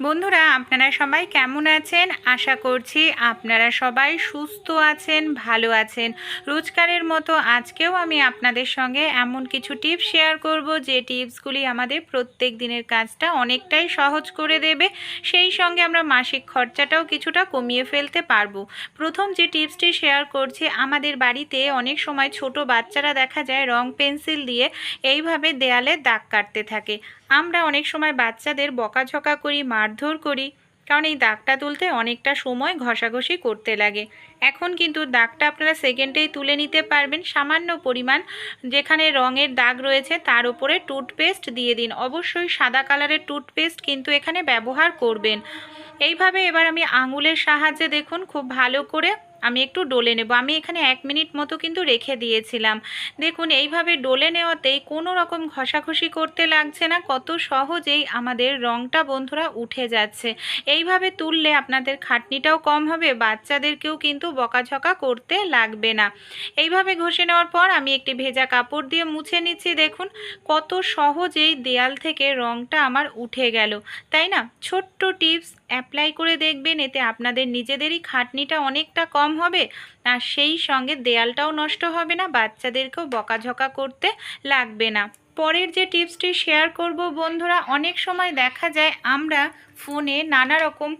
বন্ধুরা, আপনারা সবাই কেমন আছেন? আশা করছি আপনারা সবাই সুস্থ আছেন, ভালো আছেন। রোজকারের মতো আজকেও আমি আপনাদের সঙ্গে এমন কিছু টিপস শেয়ার করব, যে টিপসগুলি আমাদের প্রত্যেক দিনের কাজটা অনেকটাই সহজ করে দেবে। সেই সঙ্গে আমরা মাসিক খরচাটাও কিছুটা কমিয়ে ফেলতে পারব। প্রথম যে টিপসটি শেয়ার করছি, আমাদের বাড়িতে অনেক সময় ছোট বাচ্চারা দেখা যায় রং পেন্সিল দিয়ে এইভাবে দেয়ালে দাগ কাটতে থাকে। আমরা অনেক সময় বাচ্চাদের বকাঝকা করি, মারধর করি, কারণ এই দাগটা তুলতে অনেকটা সময় ঘষাঘষি করতে লাগে। এখন কিন্তু দাগটা আপনারা সেকেন্ডেই তুলে নিতে পারবেন। সামান্য পরিমাণ যেখানে রঙের দাগ রয়েছে, তার উপরে টুথপেস্ট দিয়ে দিন। অবশ্যই সাদা কালারের টুথপেস্ট কিন্তু এখানে ব্যবহার করবেন। এইভাবে এবার আমি আঙুলের সাহায্যে দেখুন, খুব ভালো করে আমি একটু ডলে নেব। আমি এখানে এক মিনিট মতো কিন্তু রেখে দিয়েছিলাম। দেখুন, এইভাবে ডলে নেওয়াতেই কোনো রকম ঘষাঘষি করতে লাগছে না, কত সহজেই আমাদের রঙটা বন্ধুরা উঠে যাচ্ছে। এইভাবে তুললে আপনাদের খাটনিটাও কম হবে, বাচ্চাদেরকেও কিন্তু বকাঝকা করতে লাগবে না। এইভাবে ঘষে নেওয়ার পর আমি একটি ভেজা কাপড় দিয়ে মুছে নিচ্ছি, দেখুন, কত সহজেই দেয়াল থেকে রঙটা আমার উঠে গেল। তাই না? ছোট্ট টিপস অ্যাপ্লাই করে দেখবেন, এতে আপনাদের নিজেদেরই খাটনিটা অনেকটা কম হবে, আর সেই সঙ্গে দেয়ালটাও নষ্ট হবে না, বাচ্চাদেরকেও বকাঝকা করতে লাগবে না। পরের যে টিপসটি শেয়ার করব, বন্ধুরা, অনেক সময় দেখা যায় আমরা ফোনে নানা রকম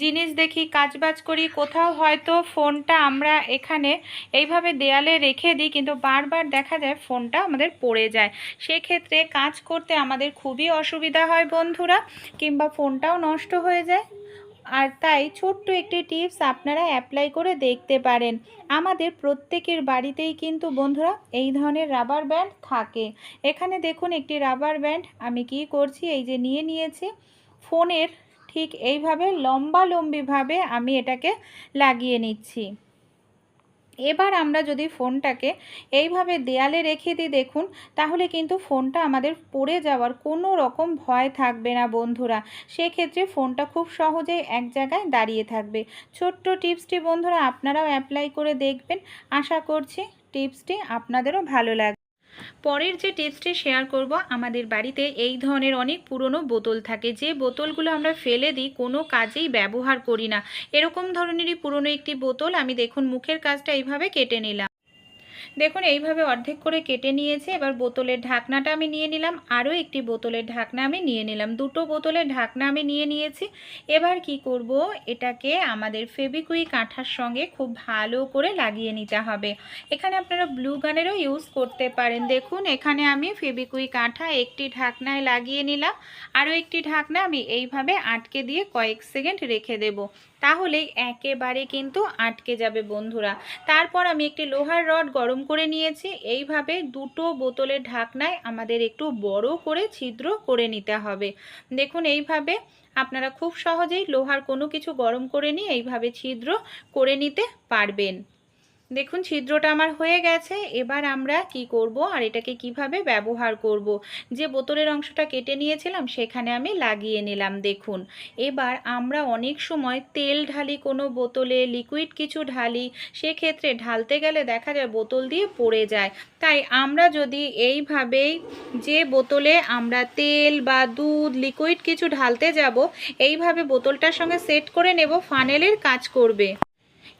জিনিস দেখি, কাজবাজ করি, কোথাও হয়তো ফোনটা আমরা এখানে এইভাবে দেয়ালে রেখে দিই, কিন্তু বারবার দেখা যায় ফোনটা আমাদের পড়ে যায়। সেক্ষেত্রে কাজ করতে আমাদের খুবই অসুবিধা হয়, বন্ধুরা, কিংবা ফোনটাও নষ্ট হয়ে যায়। আর তাই ছোট্ট একটি টিপস আপনারা অ্যাপ্লাই করে দেখতে পারেন। আমাদের প্রত্যেকের বাড়িতেই কিন্তু বন্ধুরা এই ধরনের রাবার ব্যান্ড থাকে। এখানে দেখুন একটি রাবার ব্যান্ড, আমি কি করছি? এই যে নিয়ে নিয়েছি। ফোনের ঠিক এইভাবে লম্বালম্বিভাবে আমি এটাকে লাগিয়ে নিচ্ছি। এবার আমরা যদি ফোনটাকে এইভাবে দেয়ালে রেখে দিই, দেখুন, তাহলে কিন্তু ফোনটা আমাদের পড়ে যাওয়ার কোনো রকম ভয় থাকবে না বন্ধুরা। সেক্ষেত্রে ফোনটা খুব সহজেই এক জায়গায় দাঁড়িয়ে থাকবে। ছোট্ট টিপসটি বন্ধুরা, আপনারাও অ্যাপ্লাই করে দেখবেন। আশা করছি টিপসটি আপনাদেরও ভালো লাগবে। পরের যে টিপসটি শেয়ার করব, আমাদের বাড়িতে এই ধরনের অনেক পুরনো বোতল থাকে। যে বোতলগুলো আমরা ফেলে দিই, কোনো কাজেই ব্যবহার করি না। এরকম ধরনেরই পুরনো একটি বোতল আমি দেখুন, মুখের কাজটা এইভাবে কেটে নিলাম। দেখুন, এইভাবে অর্ধেক করে কেটে নিয়েছে। এবার বোতলের ঢাকনাটা আমি নিয়ে নিলাম। আরও একটি বোতলের ঢাকনা আমি নিয়ে নিলাম। দুটো বোতলের ঢাকনা আমি নিয়ে নিয়েছি। এবার কি করব? এটাকে আমাদের ফেবিকুইক কাঁঠার সঙ্গে খুব ভালো করে লাগিয়ে নিতে হবে। এখানে আপনারা ব্লু গানেরও ইউজ করতে পারেন। দেখুন, এখানে আমি ফেবিকুইক আঠা একটি ঢাকনায় লাগিয়ে নিলাম। আরও একটি ঢাকনা আমি এইভাবে আটকে দিয়ে কয়েক সেকেন্ড রেখে দেব। তাহলেই একেবারে কিন্তু আটকে যাবে বন্ধুরা। তারপর আমি একটি লোহার রড গরম করে নিয়েছি। এইভাবে দুটো বোতলের ঢাকনায় আমাদের একটু বড় করে ছিদ্র করে নিতে হবে। দেখুন, এইভাবে আপনারা খুব সহজেই লোহার কোনো কিছু গরম করে নিয়ে এইভাবে ছিদ্র করে নিতে পারবেন। দেখুন, ছিদ্রটা আমার হয়ে গেছে। এবার আমরা কি করব আর এটাকে কীভাবে ব্যবহার করব? যে বোতলের অংশটা কেটে নিয়েছিলাম, সেখানে আমি লাগিয়ে নিলাম, দেখুন। এবার আমরা অনেক সময় তেল ঢালি, কোনো বোতলে লিকুইড কিছু ঢালি, সেক্ষেত্রে ঢালতে গেলে দেখা যায় বোতল দিয়ে পড়ে যায়। তাই আমরা যদি এইভাবেই যে বোতলে আমরা তেল বা দুধ লিকুইড কিছু ঢালতে যাব, এইভাবে বোতলটার সঙ্গে সেট করে নেব ফানেলের কাজ করবে।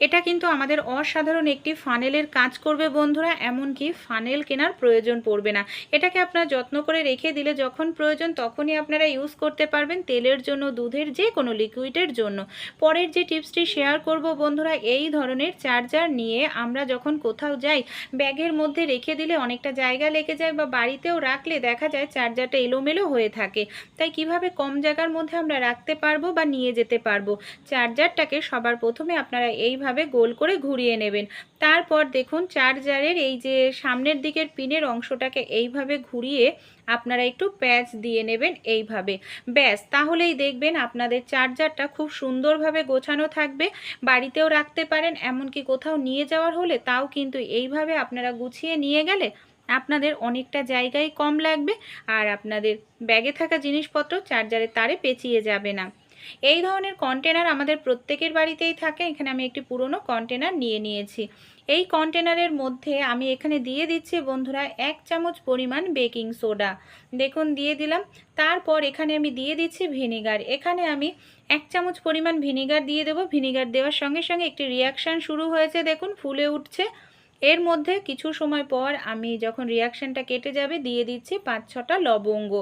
এটা কিন্তু আমাদের অসাধারণ একটি ফানেলের কাজ করবে বন্ধুরা, এমনকি ফানেল কেনার প্রয়োজন পড়বে না। এটাকে আপনার যত্ন করে রেখে দিলে যখন প্রয়োজন তখনই আপনারা ইউজ করতে পারবেন তেলের জন্য, দুধের যে কোনো লিকুইডের জন্য। পরের যে টিপসটি শেয়ার করব বন্ধুরা, এই ধরনের চার্জার নিয়ে আমরা যখন কোথাও যাই, ব্যাগের মধ্যে রেখে দিলে অনেকটা জায়গা লেগে যায় বা বাড়িতেও রাখলে দেখা যায় চার্জারটা এলোমেলো হয়ে থাকে। তাই কীভাবে কম জায়গার মধ্যে আমরা রাখতে পারব বা নিয়ে যেতে পারব? চার্জারটাকে সবার প্রথমে আপনারা এইভাবে এইভাবে গোল করে ঘুরিয়ে নেবেন। তারপর দেখুন চার্জারের এই যে সামনের দিকের পিনের অংশটাকে এইভাবে ঘুরিয়ে আপনারা একটু প্যাচ দিয়ে নেবেন এইভাবে। ব্যাস, তাহলেই দেখবেন আপনাদের চার্জারটা খুব সুন্দরভাবে গোছানো থাকবে। বাড়িতেও রাখতে পারেন, এমনকি কোথাও নিয়ে যাওয়ার হলে তাও কিন্তু এইভাবে আপনারা গুছিয়ে নিয়ে গেলে আপনাদের অনেকটা জায়গায় কম লাগবে আর আপনাদের ব্যাগে থাকা জিনিসপত্র চার্জারের তারে পেঁচিয়ে যাবে না। এই ধরনের কন্টেনার আমাদের প্রত্যেকের বাড়িতেই থাকে। এখানে আমি একটি পুরনো কন্টেনার নিয়ে নিয়েছি। এই কন্টেনারের মধ্যে আমি এখানে দিয়ে দিচ্ছি বন্ধুরা এক চামচ পরিমাণ বেকিং সোডা দেখুন, দিয়ে দিলাম। তারপর এখানে আমি দিয়ে দিচ্ছি ভিনিগার এখানে আমি এক চামচ পরিমাণ ভিনিগার দিয়ে দেবো। ভিনিগার দেওয়ার সঙ্গে সঙ্গে একটি রিয়াকশান শুরু হয়েছে, দেখুন, ফুলে উঠছে। এর মধ্যে কিছু সময় পর আমি যখন রিয়াকশানটা কেটে যাবে, দিয়ে দিচ্ছি পাঁচ ছটা লবঙ্গ।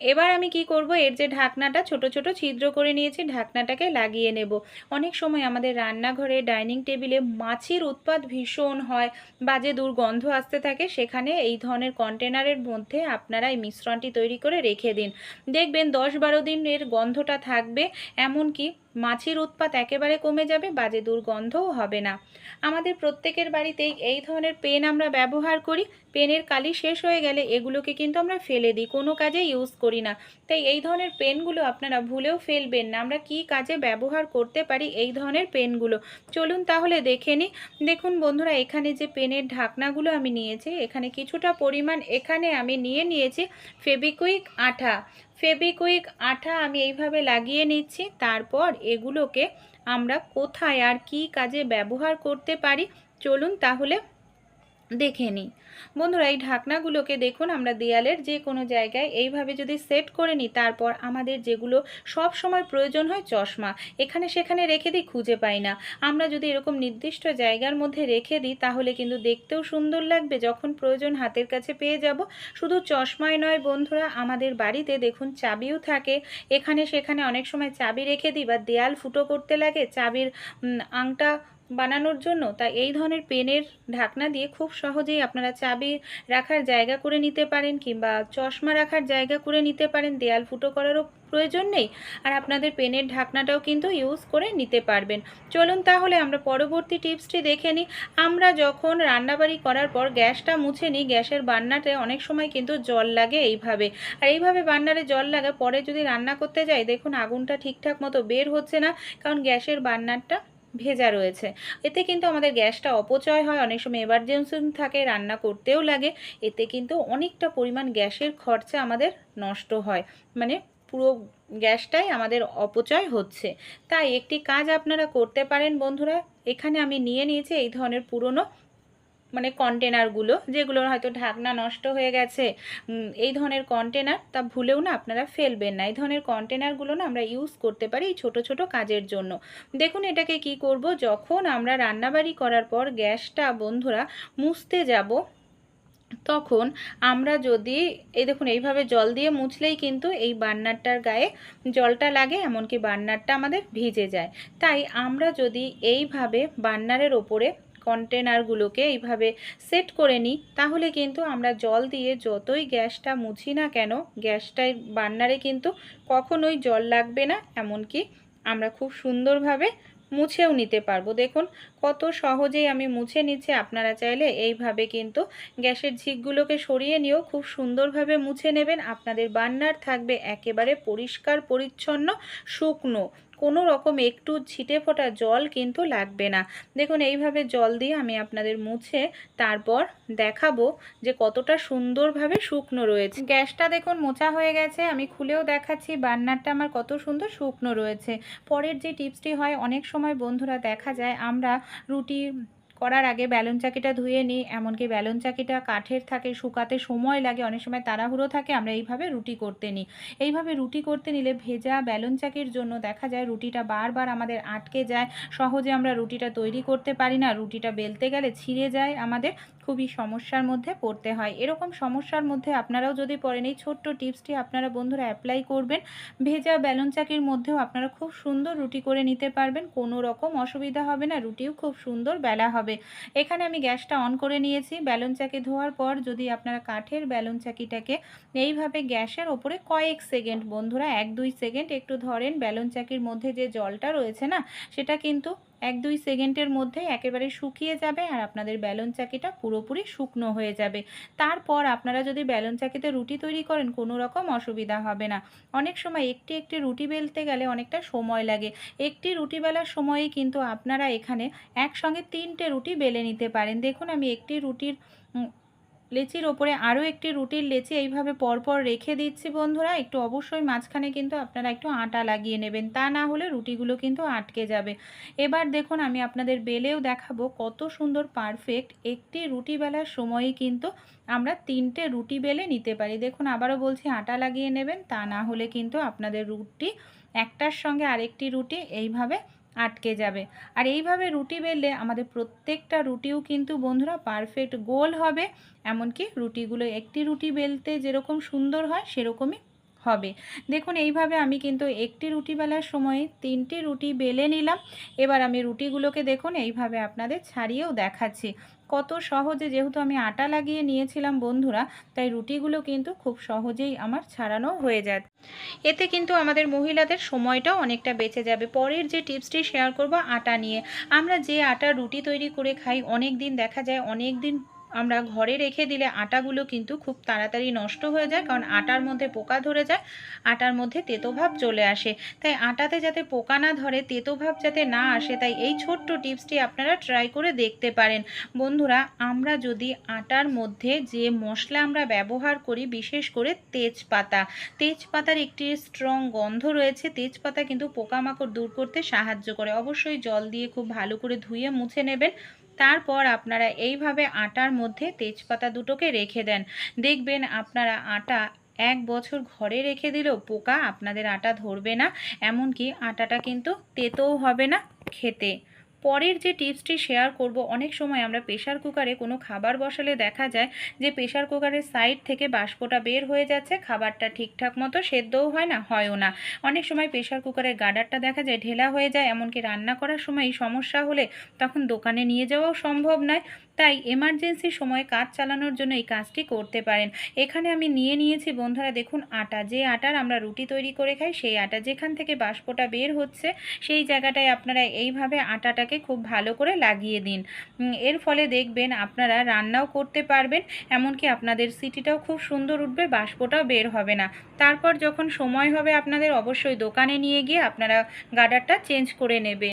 এবার আমি কি করব? এর যে ঢাকনাটা, ছোট ছোট ছিদ্র করে নিয়েছি, ঢাকনাটাকে লাগিয়ে নেব। অনেক সময় আমাদের রান্নাঘরে ডাইনিং টেবিলে মাছির উৎপাদ ভীষণ হয় বা বাজে দুর্গন্ধ আসতে থাকে, সেখানে এই ধরনের কন্টেনারের মধ্যে আপনারা এই মিশ্রণটি তৈরি করে রেখে দিন। দেখবেন দশ বারো দিন এর গন্ধটা থাকবে, এমনকি মাছির উৎপাত একেবারে কমে যাবে, বাজে দুর্গন্ধও হবে না। আমাদের প্রত্যেকের বাড়িতেই এই ধরনের পেন আমরা ব্যবহার করি। পেনের কালি শেষ হয়ে গেলে এগুলোকে কিন্তু আমরা ফেলে দিই, কোনো কাজে ইউজ করি না। তাই এই ধরনের পেনগুলো আপনারা ভুলেও ফেলবেন না। আমরা কি কাজে ব্যবহার করতে পারি এই ধরনের পেনগুলো? চলুন তাহলে দেখে নিই। দেখুন বন্ধুরা, এখানে যে পেনের ঢাকনাগুলো আমি নিয়েছি, এখানে কিছুটা পরিমাণ এখানে আমি নিয়ে নিয়েছি ফেবিকুইক আঠা। ফেবিকুইক আঠা আমি এইভাবে লাগিয়ে নিচ্ছি, তারপর এগুলোকে আমরা কোথায় আর কি কাজে ব্যবহার করতে পারি? চলুন তাহলে দেখে নিই বন্ধুরা, এই ঢাকনাগুলোকে দেখুন আমরা দেয়ালের যে কোনো জায়গায় এইভাবে যদি সেট করে নিই তারপর আমাদের যেগুলো সব সময় প্রয়োজন হয় চশমা, এখানে সেখানে রেখে দিই, খুঁজে পাই না। আমরা যদি এরকম নির্দিষ্ট জায়গার মধ্যে রেখে দিই, তাহলে কিন্তু দেখতেও সুন্দর লাগবে। যখন প্রয়োজন হাতের কাছে পেয়ে যাব, শুধু চশমায় নয় বন্ধুরা, আমাদের বাড়িতে দেখুন চাবিও থাকে। এখানে সেখানে অনেক সময় চাবি রেখে দিই বা দেয়াল ফুটো করতে লাগে, চাবির আংটা বানানোর জন্য, তাই এই ধরনের পেনের ঢাকনা দিয়ে খুব সহজেই আপনারা চাবি রাখার জায়গা করে নিতে পারেন কিংবা চশমা রাখার জায়গা করে নিতে পারেন, দেয়াল ফুটো করারও প্রয়োজন নেই। আর আপনাদের পেনের ঢাকনাটাও কিন্তু ইউজ করে নিতে পারবেন। চলুন তাহলে আমরা পরবর্তী টিপসটি দেখে নিই। আমরা যখন রান্নাবাড়ি করার পর গ্যাসটা মুছে নিই, গ্যাসের বান্নাতে অনেক সময় কিন্তু জল লাগে এইভাবে। আর এইভাবে বান্নারে জল লাগে পরে যদি রান্না করতে যাই, দেখুন আগুনটা ঠিকঠাক মতো বের হচ্ছে না, কারণ গ্যাসের বান্নারটা ভেজা রয়েছে। এতে কিন্তু আমাদের গ্যাসটা অপচয় হয়, অনেক সময় এমার্জেন্সি থাকে, রান্না করতেও লাগে। এতে কিন্তু অনেকটা পরিমাণ গ্যাসের খরচা আমাদের নষ্ট হয়। মানে পুরো গ্যাসটাই আমাদের অপচয় হচ্ছে। তাই একটি কাজ আপনারা করতে পারেন বন্ধুরা। এখানে আমি নিয়ে নিয়েছি এই ধরনের পুরনো মানে কন্টেনারগুলো যেগুলোর হয়তো ঢাকনা নষ্ট হয়ে গেছে এই ধরনের কন্টেনার তা ভুলেও না আপনারা ফেলবেন না। এই ধরনের কন্টেনারগুলো না আমরা ইউজ করতে পারি এই ছোটো ছোটো কাজের জন্য। দেখুন এটাকে কি করব? যখন আমরা রান্নাবাড়ি করার পর গ্যাসটা বন্ধুরা মুছতে যাব, তখন আমরা যদি, এই দেখুন এইভাবে জল দিয়ে মুছলেই কিন্তু এই বার্নারটার গায়ে জলটা লাগে, এমনকি বার্নারটা আমাদের ভিজে যায়। তাই আমরা যদি এইভাবে বার্নারের ওপরে কন্টেনারগুলোকে এইভাবে সেট করে নিই, তাহলে কিন্তু আমরা জল দিয়ে যতই গ্যাসটা মুছি না কেন গ্যাসটায় বার্নারে কিন্তু কখনোই জল লাগবে না, এমনকি আমরা খুব সুন্দরভাবে মুছেও নিতে পারব। দেখুন কত সহজেই আমি মুছে নিচ্ছি, আপনারা চাইলে এইভাবে কিন্তু গ্যাসের ঝিকগুলোকে সরিয়ে নিয়েও খুব সুন্দরভাবে মুছে নেবেন। আপনাদের বান্নার থাকবে একেবারে পরিষ্কার, পরিচ্ছন্ন, শুকনো। কোনো রকম একটু ছিটে ফোটা জল কিন্তু লাগবে না। দেখুন, এইভাবে জল দিয়ে আমি আপনাদের মুছে তারপর দেখাবো যে কতটা সুন্দরভাবে শুকনো রয়েছে। গ্যাসটা দেখুন মোচা হয়ে গেছে, আমি খুলেও দেখাচ্ছি, বান্নারটা আমার কত সুন্দর শুকনো রয়েছে। পরের যে টিপসটি হয়, অনেক সময় বন্ধুরা দেখা যায়, আমরা রুটি করার আগে ব্যালুন চাকিটা ধুয়ে নিই, এমনকি ব্যালুন চাকিটা কাঠের থাকে, শুকাতে সময় লাগে, অনেক সময় তাড়াহুড়ো থাকে, আমরা এইভাবে রুটি করতে নিই। এইভাবে রুটি করতে নিলে ভেজা ব্যালুন চাকির জন্য দেখা যায় রুটিটা বারবার আমাদের আটকে যায়, সহজে আমরা রুটিটা তৈরি করতে পারি না, রুটিটা বেলতে গেলে ছিঁড়ে যায় আমাদের খুবই সমস্যার মধ্যে পড়তে হয়। এরকম সমস্যার মধ্যে আপনারাও যদি পড়েন, এই ছোট্ট টিপসটি আপনারা বন্ধুরা অ্যাপ্লাই করবেন। ভেজা ব্যালন চাকির মধ্যেও আপনারা খুব সুন্দর রুটি করে নিতে পারবেন। কোনো রকম অসুবিধা হবে না, রুটিও খুব সুন্দর বেলা হবে। এখানে আমি গ্যাসটা অন করে নিয়েছি। ব্যালন চাকি ধোয়ার পর যদি আপনারা কাঠের ব্যালন চাকিটাকে এইভাবে গ্যাসের ওপরে কয়েক সেকেন্ড, বন্ধুরা এক দুই সেকেন্ড একটু ধরেন, ব্যালন চাকির মধ্যে যে জলটা রয়েছে না, সেটা কিন্তু এক দুই সেকেন্ডের মধ্যে একেবারে শুকিয়ে যাবে আর আপনাদের ব্যালন চাকিটা পুরোপুরি শুকনো হয়ে যাবে। তারপর আপনারা যদি ব্যালন চাকিতে রুটি তৈরি করেন, কোনো রকম অসুবিধা হবে না। অনেক সময় একটি একটি রুটি বেলতে গেলে অনেকটা সময় লাগে। একটি রুটি বেলার সময়েই কিন্তু আপনারা এখানে একসঙ্গে তিনটে রুটি বেলে নিতে পারেন। দেখুন, আমি একটি রুটির লেচির ওপরে আরও একটি রুটির লেচি এইভাবে পরপর রেখে দিচ্ছি বন্ধুরা। একটু অবশ্যই মাঝখানে কিন্তু আপনারা একটু আটা লাগিয়ে নেবেন। তা না হলে রুটিগুলো কিন্তু আটকে যাবে। এবার দেখুন, আমি আপনাদের বেলেও দেখাবো কত সুন্দর পারফেক্ট একটি রুটি বেলার সময়ই কিন্তু আমরা তিনটে রুটি বেলে নিতে পারি। দেখুন, আবারও বলছি আটা লাগিয়ে নেবেন। তা না হলে কিন্তু আপনাদের রুটি একটার সঙ্গে আরেকটি রুটি এইভাবে আটকে যাবে। আর এইভাবে রুটি বেললে আমাদের প্রত্যেকটা রুটিও কিন্তু বন্ধুরা পারফেক্ট গোল হবে। এমনকি রুটিগুলো একটি রুটি বেলতে যেরকম সুন্দর হয়, সেরকমই হবে। দেখুন, এইভাবে আমি কিন্তু একটি রুটি বেলার সময় তিনটি রুটি বেলে নিলাম। এবার আমি রুটিগুলোকে দেখুন, এইভাবে আপনাদের ছাড়িয়েও দেখাচ্ছি। কত সহজে যেহেতু আমি আটা লাগিয়ে নিয়েছিলাম বন্ধুরা, তাই রুটিগুলো কিন্তু খুব সহজেই আমার ছাড়ানো হয়ে যায়। এতে কিন্তু আমাদের মহিলাদের সময়টাও অনেকটা বেঁচে যাবে। পরের যে টিপসটি শেয়ার করব আটা নিয়ে। আমরা যে আটা রুটি তৈরি করে খাই, অনেক দিন দেখা যায়, অনেক দিন আমরা ঘরে রেখে দিলে আটাগুলো কিন্তু খুব তাড়াতাড়ি নষ্ট হয়ে যায়, কারণ আটার মধ্যে পোকা ধরে যায়, আটার মধ্যে তেতোভাব চলে আসে। তাই আটাতে যাতে পোকা না ধরে তেতোভাব যাতে না আসে, তাই এই ছোট্ট টিপসটি আপনারা ট্রাই করে দেখতে পারেন। বন্ধুরা, আমরা যদি আটার মধ্যে যে মশলা আমরা ব্যবহার করি, বিশেষ করে তেজপাতা, তেজপাতার একটি স্ট্রং গন্ধ রয়েছে, তেজপাতা কিন্তু পোকামাকড় দূর করতে সাহায্য করে। অবশ্যই জল দিয়ে খুব ভালো করে ধুয়ে মুছে নেবেন। তারপর আপনারা এইভাবে আটার মধ্যে তেজপাতা দুটোকে রেখে দেন। দেখবেন আপনারা আটা এক বছর ঘরে রেখে দিলেও পোকা আপনাদের আটা ধরবে না, এমনকি আটাটা কিন্তু তেতেও হবে না খেতে। পরের যে টিপসটি শেয়ার করব, অনেক সময় আমরা প্রেশার কুকারে কোনো খাবার বসালে দেখা যায় যে প্রেশার কুকারের সাইড থেকে বাষ্পটা বের হয়ে যাচ্ছে, খাবারটা ঠিকঠাক মতো সেদ্ধও হয় না, হয়ও না। অনেক সময় প্রেশার কুকারের গাডারটা দেখা যায় ঢেলা হয়ে যায়, এমনকি রান্না করার সময় সমস্যা হলে তখন দোকানে নিয়ে যাওয়াও সম্ভব নয়। তাই এমার্জেন্সি সময়ে কাজ চালানোর জন্য এই কাজটি করতে পারেন। এখানে আমি নিয়ে নিয়েছি বন্ধুরা দেখুন আটা। যে আটার আমরা রুটি তৈরি করে খাই, সেই আটা। যেখান থেকে বাষ্পটা বের হচ্ছে, সেই জায়গাটায় আপনারা এইভাবে আটাটাকে খুব ভালো করে লাগিয়ে দিন। এর ফলে দেখবেন আপনারা রান্নাও করতে পারবেন, এমনকি আপনাদের সিটিটাও খুব সুন্দর উঠবে, বাষ্পটাও বের হবে না। তারপর যখন সময় হবে আপনাদের, অবশ্যই দোকানে নিয়ে গিয়ে আপনারা গার্ডারটা চেঞ্জ করে নেবেন।